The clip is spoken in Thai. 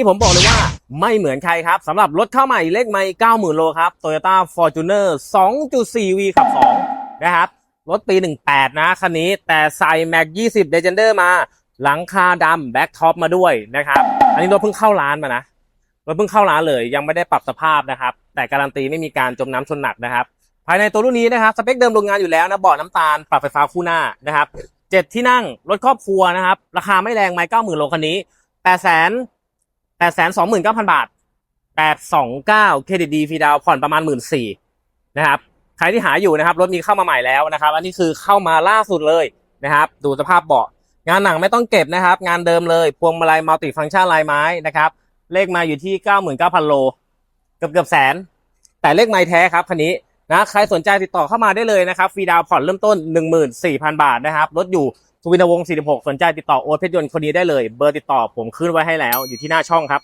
ที่ผมบอกเลยว่าไม่เหมือนใครครับสำหรับรถเข้าใหม่เลขไม่90,000 โลครับ Toyota Fortuner 2.4V ขับ 2 นะครับ รถปี 18 นะคันนี้ แต่ใส่ Mac 20 Legender มา หลังคาดำแบ็คท็อปมาด้วยนะครับ อันนี้รถเพิ่งเข้าร้านมานะ รถเพิ่งเข้าร้านเลย ยังไม่ได้ปรับสภาพนะครับ แต่การันตีไม่มีการจมน้ำชนหนักนะครับ ภายในตัวรุ่นนี้นะครับ สเปคเดิมโรงงานอยู่แล้วนะเบาะน้ำตาล ปรับไฟฟ้าคู่หน้านะครับเจ็ดที่นั่ง รถครอบครัวนะครับ ราคาไม่แรงไม่เก้าหมื่นโลคันนี้แปดแสน แปดแสนสองหมื่นเก้าพันบาทแปดสองเก้าเครดิตดีฟรีดาวผ่อนประมาณหมื่นสี่นะครับใครที่หาอยู่นะครับรถมีเข้ามาใหม่แล้วนะครับ อันนี้คือเข้ามาล่าสุดเลยนะครับ ดูสภาพเบาะงานหนังไม่ต้องเก็บนะครับ งานเดิมเลยพวงมาลัยมัลติฟังก์ชันลายไม้นะครับเลขมาอยู่ที่ 99,000 โล เกือบเกือบแสน แต่เลขไม่แท้ครับคันนี้นะใครสนใจติดต่อเข้ามาได้เลยนะครับฟรีดาวผ่อนเริ่มต้น 14,000 บาทนะครับรถอยู่ สุวินวงศ์46 สนใจติดต่อโอ๊ตเพชรยนต์คนนี้ได้เลย เบอร์ติดต่อผมขึ้นไว้ให้แล้ว อยู่ที่หน้าช่องครับ